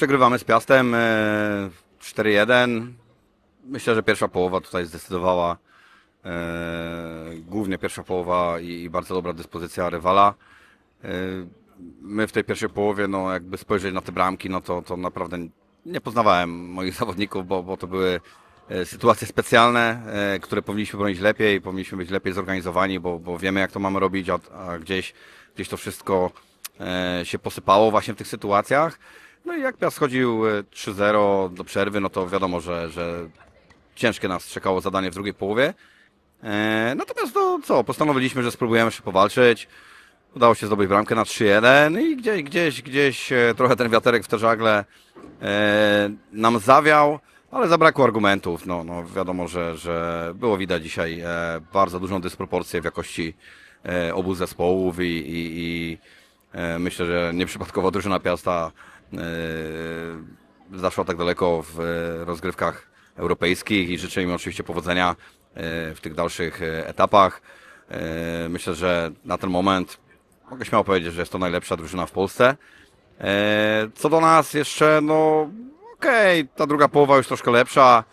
Przegrywamy z Piastem e, 4-1. Myślę, że pierwsza połowa tutaj zdecydowała. E, głównie pierwsza połowa i, bardzo dobra dyspozycja rywala. E, my w tej pierwszej połowie, no jakby spojrzeć na te bramki, no to, to naprawdę nie poznawałem moich zawodników, bo, bo to były e, sytuacje specjalne, e, które powinniśmy bronić lepiej, powinniśmy być lepiej zorganizowani, bo, bo wiemy jak to mamy robić, a, a gdzieś, gdzieś to wszystko e, się posypało właśnie w tych sytuacjach. No i jak Piast schodził e, 3-0 do przerwy, no to wiadomo, że, że ciężkie nas czekało zadanie w drugiej połowie. E, natomiast no co, postanowiliśmy, że spróbujemy jeszcze powalczyć. Udało się zdobyć bramkę na 3-1 i gdzieś, gdzieś, gdzieś e, trochę ten wiaterek w te żagle e, nam zawiał, ale zabrakło argumentów. No, no wiadomo, że, że było widać dzisiaj e, bardzo dużą dysproporcję w jakości e, obu zespołów i, i, i e, myślę, że nieprzypadkowo drużyna Piasta e, zaszła tak daleko w e, rozgrywkach europejskich i życzę im oczywiście powodzenia e, w tych dalszych e, etapach. E, Myślę, że na ten moment mogę śmiało powiedzieć, że jest to najlepsza drużyna w Polsce. E, Co do nas jeszcze, no okej, ta druga połowa już troszkę lepsza,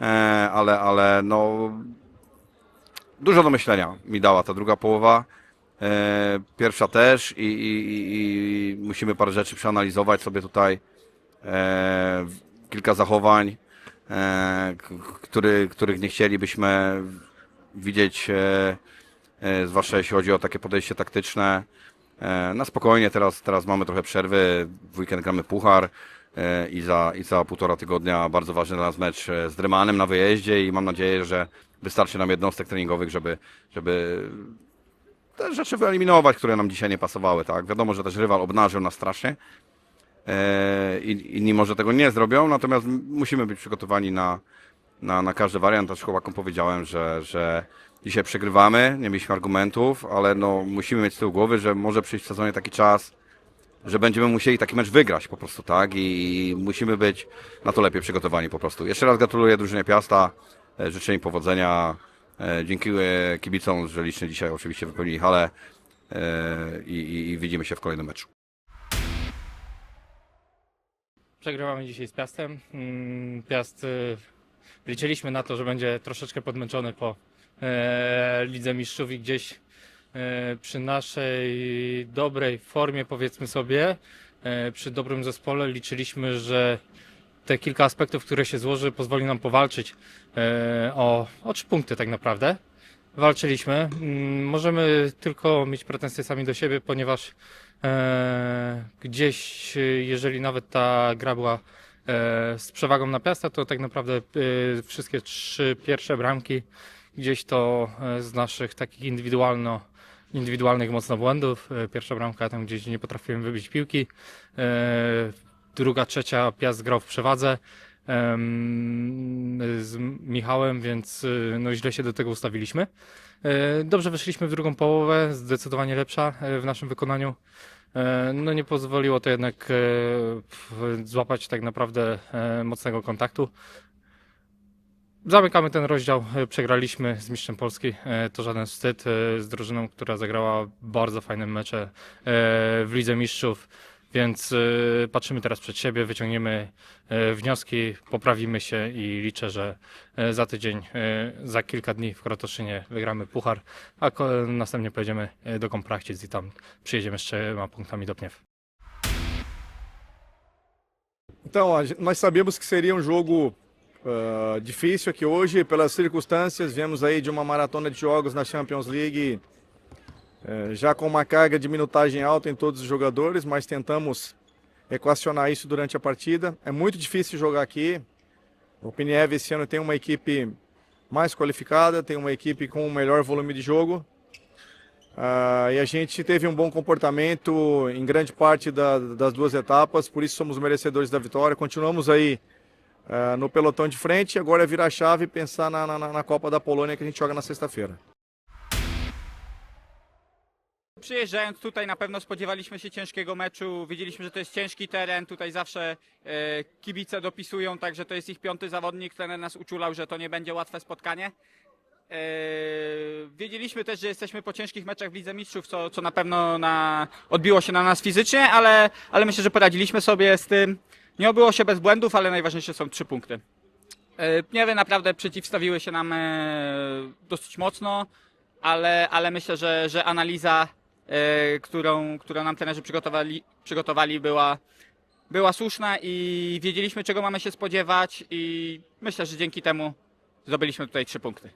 e, ale, ale no dużo do myślenia mi dała ta druga połowa. E, Pierwsza też i, i, i, musimy parę rzeczy przeanalizować sobie tutaj. E, Kilka zachowań, e, który, których nie chcielibyśmy widzieć, zwłaszcza jeśli chodzi o takie podejście taktyczne. Na spokojnie, teraz, teraz mamy trochę przerwy, w weekend gramy puchar i za, i za półtora tygodnia bardzo ważny dla nas mecz z Drymanem na wyjeździe i mam nadzieję, że wystarczy nam jednostek treningowych, żeby, żeby te rzeczy wyeliminować, które nam dzisiaj nie pasowały. Tak? Wiadomo, że też rywal obnażył nas strasznie e, i inni może tego nie zrobią, natomiast musimy być przygotowani na, na, na każdy wariant. Też chłopakom powiedziałem, że, że dzisiaj przegrywamy, nie mieliśmy argumentów, ale no, musimy mieć z tyłu głowy, że może przyjść w sezonie taki czas, że będziemy musieli taki mecz wygrać po prostu, tak? I musimy być na to lepiej przygotowani po prostu. Jeszcze raz gratuluję drużynie Piasta, e, życzę im powodzenia. E, Dziękuję kibicom, że licznie dzisiaj oczywiście wypełnili halę e, i, i, i widzimy się w kolejnym meczu. Przegrywamy dzisiaj z Piastem. Mm, Piast y, liczyliśmy na to, że będzie troszeczkę podmęczony po e, Lidze Mistrzów i gdzieś przy naszej dobrej formie, powiedzmy sobie, przy dobrym zespole liczyliśmy, że te kilka aspektów, które się złoży, pozwoli nam powalczyć e, o, o trzy punkty tak naprawdę. Walczyliśmy. Mm, Możemy tylko mieć pretensje sami do siebie, ponieważ e, gdzieś, jeżeli nawet ta gra była e, z przewagą na Piasta, to tak naprawdę wszystkie trzy pierwsze bramki gdzieś to z naszych takich indywidualno, indywidualnych mocno błędów. Pierwsza bramka tam gdzieś nie potrafiłem wybić piłki. Druga, trzecia Piast grał w przewadze z Michałem, więc y, no źle się do tego ustawiliśmy. E, Dobrze wyszliśmy w drugą połowę, zdecydowanie lepsza e, w naszym wykonaniu. E, No nie pozwoliło to jednak złapać tak naprawdę mocnego kontaktu. Zamykamy ten rozdział. Przegraliśmy z mistrzem Polski. To żaden wstyd. Z drużyną, która zagrała bardzo fajne mecze w Lidze Mistrzów. Więc e, patrzymy teraz przed siebie, wyciągniemy e, wnioski, poprawimy się i liczę, że e, za tydzień, e, za kilka dni w Krotoszynie wygramy puchar, a ko- następnie pojedziemy e, do Komprachcic i tam przyjedziemy z trzema punktami do Pniew. Então, nós sabemos que seria um jogo ah, difícil aqui hoje, pelas circunstâncias. Viemos aí de uma maratona de jogos na Champions League, eh, já com uma carga de minutagem alta em todos os jogadores, mas tentamos equacionar isso durante a partida. É muito difícil jogar aqui. O Piniev esse ano tem uma equipe mais qualificada, tem uma equipe com um melhor volume de jogo. Ah, e a gente teve um bom comportamento em grande parte da- das duas etapas, por isso somos merecedores da vitória. Continuamos aí ah, no pelotão de frente, agora é virar a chave e pensar na, na- na Copa da Polônia que a gente joga na sexta-feira. Przyjeżdżając tutaj na pewno spodziewaliśmy się ciężkiego meczu, wiedzieliśmy, że to jest ciężki teren, tutaj zawsze e, kibice dopisują, także to jest ich piąty zawodnik, trener nas uczulał, że to nie będzie łatwe spotkanie. E, wiedzieliśmy też, że jesteśmy po ciężkich meczach w Lidze Mistrzów, co, co na pewno na, odbiło się na nas fizycznie, ale, ale myślę, że poradziliśmy sobie z tym. nie obyło się bez błędów, ale najważniejsze są trzy punkty. E, Pniewy naprawdę przeciwstawiły się nam e, dosyć mocno, ale, ale myślę, że, że analiza, którą, którą nam trenerzy przygotowali, przygotowali była, była słuszna i wiedzieliśmy czego mamy się spodziewać i myślę, że dzięki temu zdobyliśmy tutaj trzy punkty.